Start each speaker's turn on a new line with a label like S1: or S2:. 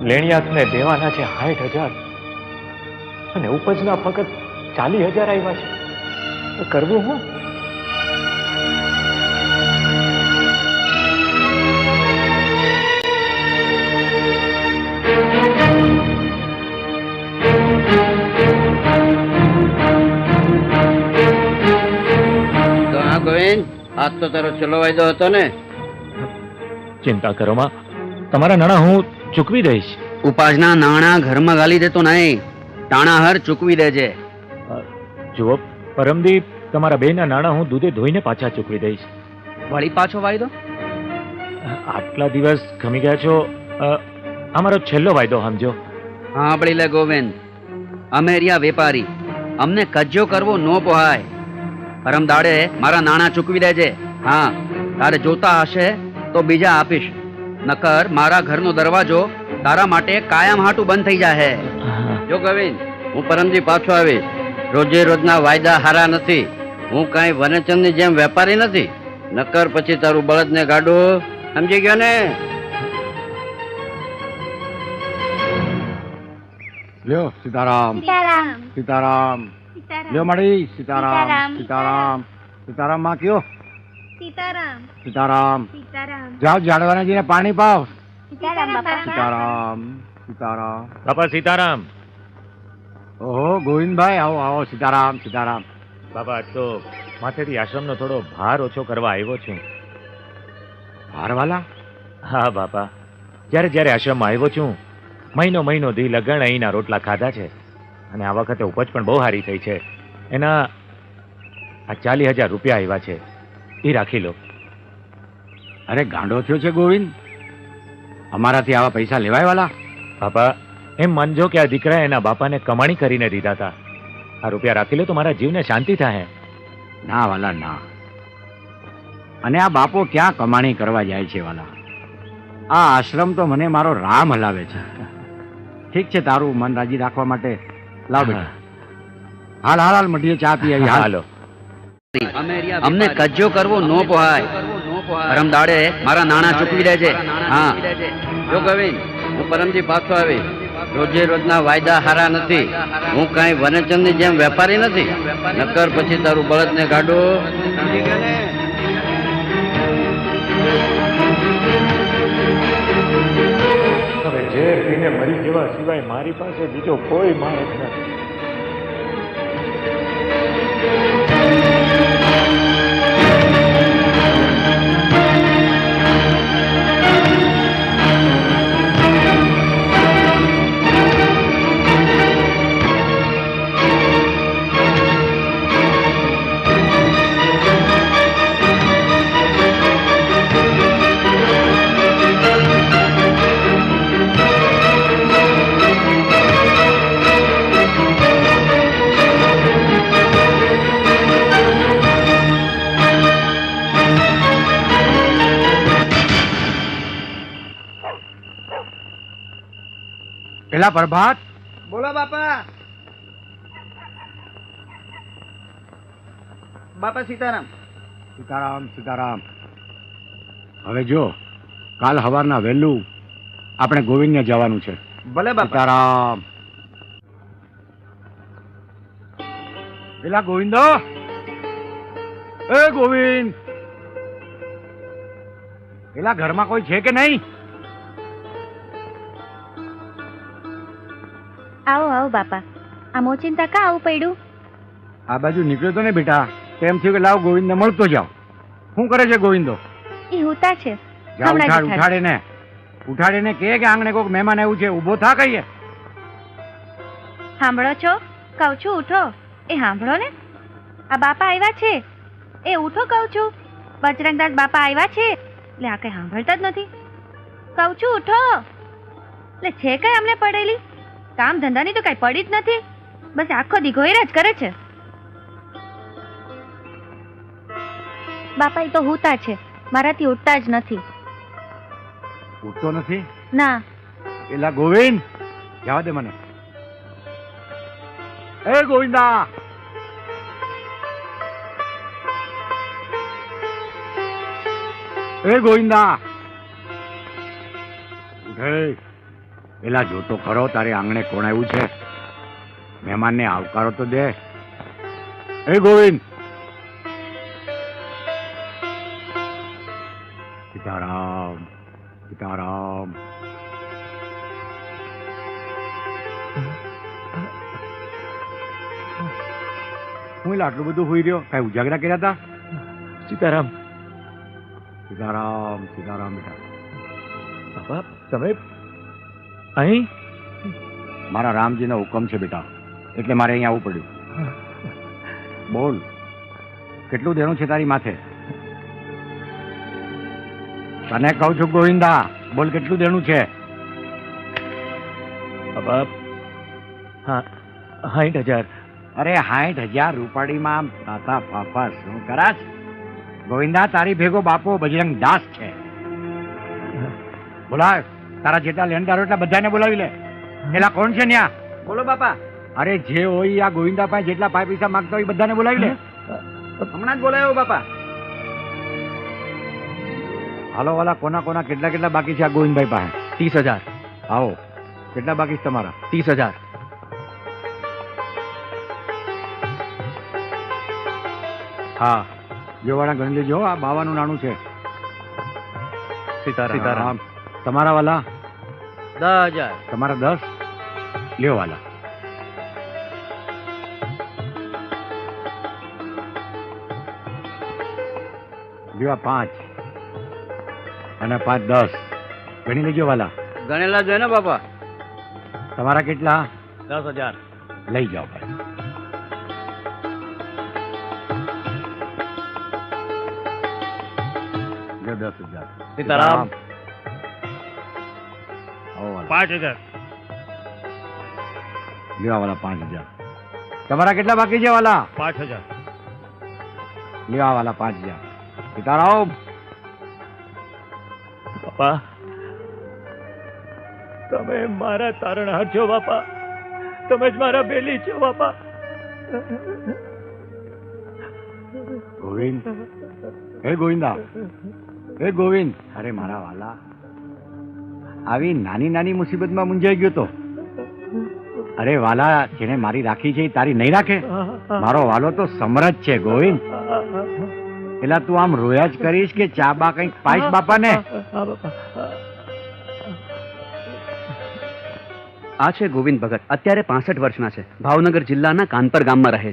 S1: લેણિયાતને દેવાના છે સાઠ હજાર અને ઉપજના ફક્ત ચાલી હજાર આવ્યા છે. કરવું હું?
S2: તો હા ગોવિંદ આજ તો તારો છેલ્લો વાયદો હતો ને.
S1: ચિંતા કરો માં. તમારા નાણાં હું ચૂકવી દઈશ.
S2: ઉપાસના નાણાં ઘરમાં ગાલી દેતો નહીં. તાણાહર ચૂકવી દેજે.
S1: જુઓ પરમદીપ તમારા બેના નાણાં હું દૂધે ધોઈને પાછા ચૂકવી દઈશ.
S2: વળી પાછો વાયદો?
S1: આટલા દિવસ ખમી ગયા છો. અમારો છેલ્લો વાયદો સમજો.
S2: હા સાંભળી લે ગોવિંદ. અમે રહ્યા વેપારી. અમને કજ્જો કરવો ન પોહાય. પરમ દાડે મારા નાણાં ચૂકવી દેજે. હા તારે જોતા હશે તો બીજા આપીશ. નકર મારા ઘરનો દરવાજો તારા માટે કાયમ હાટું બંધ થઈ જાહે. જો ગોવિંદ હું પરમજી પાછો આવીશ. રોજે રોજના વાયદા હારા નથી. હું કાંઈ વનચંદની જેમ વેપારી નથી. નકર પછી તારું બળદને ગાડું. સમજી ગયો ને?
S3: લ્યો સીતારામ.
S4: સીતારામ.
S3: સીતારામ. લ્યો મળી સીતારામ
S4: સીતારામ.
S3: સીતારામ. સીતારામમાં કયો?
S4: સીતારામ.
S3: સીતારામ.
S4: સીતારામ.
S3: જાઓ જાડવાનાજીને પાણી પાવ.
S4: સીતારામ બાપા.
S3: સીતારામ સીતારામ.
S1: બાપા સીતારામ.
S3: ઓહો ગોવિંદભાઈ આવો આવો સીતારામ સીતારામ.
S1: બાપા તો માથેથી આશ્રમનો થોડો ભાર ઓછો કરવા આવ્યો છું.
S3: ભારવાલા?
S1: હા બાપા. જ્યારે જ્યારે આશ્રમમાં આવ્યો છું મહિનો મહિનો ધી લગણ અહીંના રોટલા ખાધા છે. અને આ વખતે ઉપજ પણ બહુ સારી થઈ છે. એના આ ચાલીસ હજાર રૂપિયા આવ્યા છે. એ રાખી લો.
S3: અરે ગાંડો થયો છે ગોવિંદ? અમારાથી આવા પૈસા લેવાય વાલા?
S1: બાપા એમ માનજો કે આ દીકરા એના બાપાને કમાણી કરીને દીધા હતા. આ રૂપિયા રાખી લો તો મારા જીવને શાંતિ થાય
S3: ના વાલા ના. અને આ બાપો ક્યાં કમાણી કરવા જાય છે વાલા? આ આશ્રમ તો મને મારો રામ હલાવે છે. ઠીક છે તારું મન રાજી રાખવા માટે. લાવ બેટા. હાલ હાલ હાલ મટીએ ચા પી આવી હાલો.
S2: અમને કજ્જો કરવો ન પોહાય. પરમ દાડે મારા નાણાં ચૂકવી છે હા. જો ગવિન હું પરમજી પાછો આવી. રોજે રોજના વાયદા હારા નથી. હું કાંઈ વનચંદની જેમ વેપારી નથી. નકર પછી તારું બળદને ગાડું.
S1: હવે ઝેર પીને મરી જવા સિવાય મારી પાસે બીજો કોઈ માણસ નથી.
S3: પેલા પ્રભાત.
S5: બોલો બાપા. બાપા સીતારામ.
S3: સીતારામ સીતારામ. હવે જો કાલ સવારના વહેલું આપણે ગોવિંદને જવાનું છે.
S5: ભલે બાપા.
S3: સીતારામ. પેલા ગોવિંદો. એ ગોવિંદ. પેલા ઘરમાં કોઈ છે કે નહીં?
S4: આવો બાપા. આ મોચિંતા કા આવું પડ્યું?
S3: આ બાજુ નીકળ્યો તો ને બેટા. તેમ થયું કે લાવ ગોવિંદને મળતો જાવ શું કરે છે ગોવિંદો?
S4: એ હોતા છે.
S3: ઉઠાડ
S4: ઉઠાડ.
S3: ઉઠાડીને ઉઠાડીને કે કે આંગણે કોઈક મહેમાન આવ્યું છે? ઊભો થા કહીએ.
S4: સાંભળો છો? કહું છું ઉઠો. એ સાંભળો ને. આ બાપા આવ્યા છે. એ ઉઠો કહું છું. બજરંગદાસ બાપા આવ્યા છે. એટલે આ કઈ સાંભળતા જ નથી. કહું છું ઉઠો. એટલે છે કઈ અમને પડેલી? કામ ધંધાની તો કઈ પડી જ નથી. બસ આખો દી જ કરે છે. બાપા એ તો હુતા છે. મારાથી ઉઠતા જ નથી.
S3: ઉઠતો નથી?
S4: ના.
S3: એલા ગોવિંદ જવા દે મને. એ ગોવિંદા! એ ગોવિંદા! ઉઠે. પેલા જોતો ખરો તારે આંગણે કોણ આવ્યું છે? મહેમાનને આવકારો તો દે. એ ગોવિંદ! સીતારામ સીતારામ. હું એટલે આટલું બધું હોઈ રહ્યો? કઈ ઉજાગરા કર્યા હતા
S1: સીતારામ.
S3: સીતારામ સીતારામ બેટા.
S1: બાપા તમે અહીં?
S3: મારા રામજીનો હુકમ છે બેટા. એટલે મારે અહીંયા આવવું પડ્યું. બોલ કેટલું દેણું છે તારી માથે? તને કહું છું ગોવિંદા બોલ કેટલું દેણું છે?
S1: સાઠ હજાર.
S3: અરે સાઠ હજાર રૂપાડીમાં તાતા ફાફા શું કરાશ? ગોવિંદા તારી ભેગો બાપો બજરંગ દાસ છે. બોલાવ તારા જેટલા લેણદારો એટલા બધાને બોલાવી લે. એલા કોણ છે ન્યા?
S5: બોલો બાપા.
S3: અરે જે હોય આ ગોવિંદા પાસે જેટલા પાંચ પૈસા માંગતા હોય બધાને બોલાવી લે.
S5: હમણાં જ બોલાયો બાપા.
S3: હાલો વાલા કોના કોના કેટલા કેટલા બાકી છે આ ગોવિંદભાઈ પાસે?
S2: ત્રીસ હજાર.
S3: આવો. કેટલા બાકી છે તમારા?
S2: ત્રીસ હજાર.
S3: હા. જોવાના ગણી લેજો આ બાવાનું નાણું છે. સીતારામ. તમારા વાલા
S2: દસ હજાર.
S3: તમારા દસ? લ્યો વાલા. લ્યો પાંચ. અને પાંચ દસ. ગણી લેજો વાલા.
S2: ગણેલા જોઈએ ને બાપા?
S3: તમારા કેટલા?
S1: દસ હજાર.
S3: લઈ જાઓ ભાઈ. દસ હજાર.
S1: સીતારામ. પાંચ હજાર.
S3: લેવા વાલા પાંચ હજાર. તમારા કેટલા બાકી છે વાલા?
S1: પાંચ હજાર.
S3: લેવા વાલા પાંચ હજાર. સીતારામ.
S1: બાપા તમે મારા તારણહાર છો બાપા. તમે જ મારા બેલી છો બાપા.
S3: ગોવિંદ. હે ગોવિંદા. હે ગોવિંદ. અરે મારા વાલા આવી નાની નાની મુસીબતમાં મૂંઝાઈ ગયો તો? અરે વાલા જેને મારી રાખી છે તારી નહીં રાખે? મારો વાલો તો સમરજ છે, ગોવિંદ. પેલા તું આમ રોયા જ કરીશ કે ચા બા કંઈક પાઈશ બાપાને?
S2: આ છે ગોવિંદ ભગત. અત્યારે પાસઠ વર્ષના છે. ભાવનગર જિલ્લાના કાનપર ગામમાં રહે છે.